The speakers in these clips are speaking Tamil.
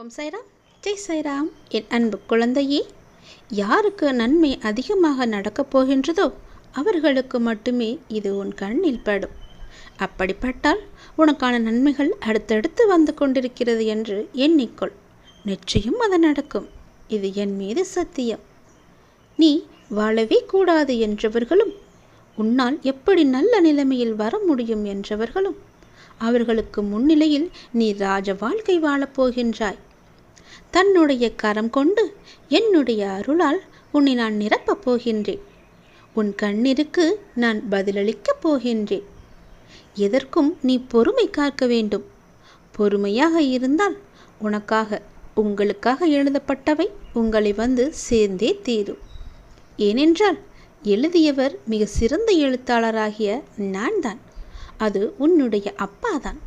ஓம் சைராம். ஜெய் சைராம். என் அன்பு குழந்தையே யாருக்கு நன்மை அதிகமாக நடக்கப் போகின்றதோ அவர்களுக்கு மட்டுமே இது உன் கண்ணில் படும். அப்படிப்பட்டால் உனக்கான நன்மைகள் அடுத்தடுத்து வந்து கொண்டிருக்கிறது என்று எண்ணிக்கொள். நிச்சயம் அது நடக்கும். இது என் மீது சத்தியம். நீ வாழவே கூடாது என்றவர்களும் உன்னால் எப்படி நல்ல நிலைமையில் வர முடியும் என்றவர்களும் அவர்களுக்கு முன்னிலையில் நீ ராஜ வாழ்க்கை வாழப் போகின்றாய். தன்னுடைய கரம் கொண்டு என்னுடைய அருளால் உன்னை நான் நிரப்பப் போகின்றேன். உன் கண்ணிற்கு நான் பதிலளிக்கப் போகின்றேன். எதற்கும் நீ பொறுமை காக்க வேண்டும். பொறுமையாக இருந்தால் உனக்காக உங்களுக்காக எழுதப்பட்டவை உங்களை வந்து சேர்ந்தே தீரும். ஏனென்றால் எழுதியவர் மிக சிறந்த எழுத்தாளராகிய நான் தான் அது உன்னுடைய அப்பாதான்.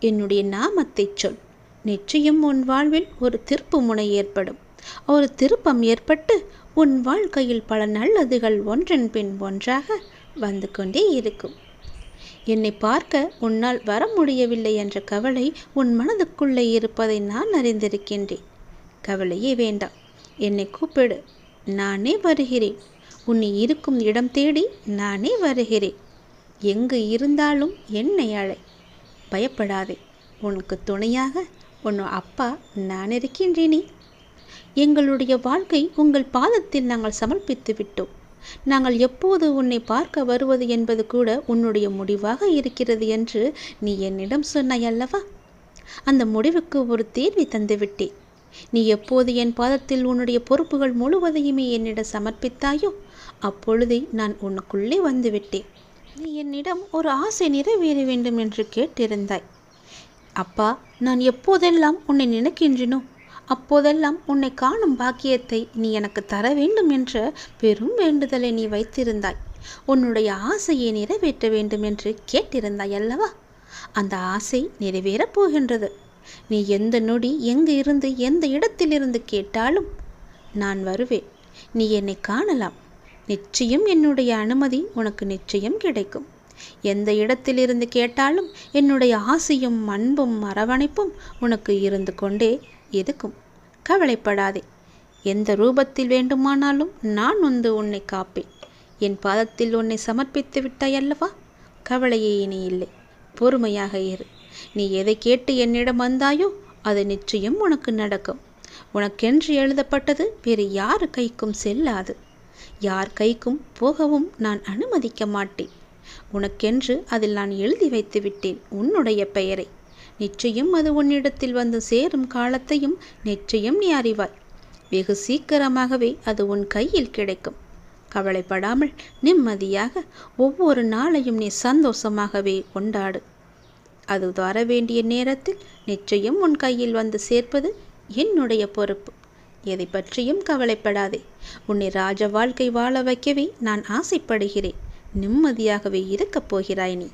என்னுடைய நாமத்தைச் சொல். நிச்சயம் உன் வாழ்வில் ஒரு திருப்பு முனை ஏற்படும். ஒரு திருப்பம் ஏற்பட்டு உன் வாழ்க்கையில் பல நல்லதுகள் ஒன்றன் பின் ஒன்றாக வந்து கொண்டே இருக்கும். என்னை பார்க்க உன்னால் வர முடியவில்லை என்ற கவலை உன் மனதுக்குள்ளே இருப்பதை நான் அறிந்திருக்கின்றேன். கவலையே வேண்டாம். என்னை கூப்பிடு. நானே வருகிறேன். உன்னை இருக்கும் இடம் தேடி நானே வருகிறேன். எங்கு இருந்தாலும் என்னை அழை. பயப்படாதே. உனக்கு துணையாக உன் அப்பா நான் இருக்கின்றேனே. எங்களுடைய வாழ்க்கை உங்கள் பாதத்தில் நாங்கள் சமர்ப்பித்து விட்டோம் நாங்கள் எப்போது உன்னை பார்க்க வருவது என்பது கூட உன்னுடைய முடிவாக இருக்கிறது என்று நீ என்னிடம் சொன்னாய் அல்லவா? அந்த முடிவுக்கு ஒரு தேர்வை தந்துவிட்டேன். நீ எப்போது என் பாதத்தில் உன்னுடைய பொறுப்புகள் முழுவதையுமே என்னிடம் சமர்ப்பித்தாயோ அப்பொழுதே நான் உனக்குள்ளே வந்துவிட்டேன். நீ என்னிடம் ஒரு ஆசை நிறைவேற வேண்டும் என்று கேட்டிருந்தாய். அப்பா நான் எப்போதெல்லாம் உன்னை நினைக்கின்றனோ அப்போதெல்லாம் உன்னை காணும் பாக்கியத்தை நீ எனக்கு தர வேண்டும் என்ற பெரும் வேண்டுதலை நீ வைத்திருந்தாய். உன்னுடைய ஆசையை நிறைவேற்ற வேண்டும் என்று கேட்டிருந்தாய் அல்லவா? அந்த ஆசை நிறைவேறப் போகின்றது. நீ எந்த நொடி எங்கு இருந்து எந்த இடத்திலிருந்து கேட்டாலும் நான் வருவேன். நீ என்னை காணலாம். நிச்சயம் என்னுடைய அனுமதி உனக்கு நிச்சயம் கிடைக்கும். எந்த இடத்திலிருந்து கேட்டாலும் என்னுடைய ஆசையும் அன்பும் அரவணைப்பும் உனக்கு இருந்து கொண்டே இருக்கும். கவலைப்படாதே. எந்த ரூபத்தில் வேண்டுமானாலும் நான் வந்து உன்னை காப்பேன். என் பாதத்தில் உன்னை சமர்ப்பித்து விட்டாய் அல்லவா? கவலையே இனி இல்லை. பொறுமையாக இரு. நீ எதை கேட்டு என்னிடம் வந்தாயோ அது நிச்சயம் உனக்கு நடக்கும். உனக்கென்று எழுதப்பட்டது வேறு யார் கைக்கும் செல்லாது. யார் கைக்கும் போகவும் நான் அனுமதிக்க மாட்டேன். உனக்கென்று அதில் நான் எழுதி வைத்து விட்டேன் உன்னுடைய பெயரை. நிச்சயம் அது உன்னிடத்தில் வந்து சேரும் காலத்தையும் நிச்சயம் நீ அறிவாய். வெகு சீக்கிரமாகவே அது உன் கையில் கிடைக்கும். கவலைப்படாமல் நிம்மதியாக ஒவ்வொரு நாளையும் நீ சந்தோஷமாகவே கொண்டாடு. அது வர வேண்டிய நேரத்தில் நிச்சயம் உன் கையில் வந்து சேர்ப்பது என்னுடைய பொறுப்பு. எதை பற்றியும் கவலைப்படாதே. உன்னை ராஜ வாழ்க்கை வாழ வைக்கவே நான் ஆசைப்படுகிறேன். நிம்மதியாகவே இருக்கப் போகிறாய் நீ.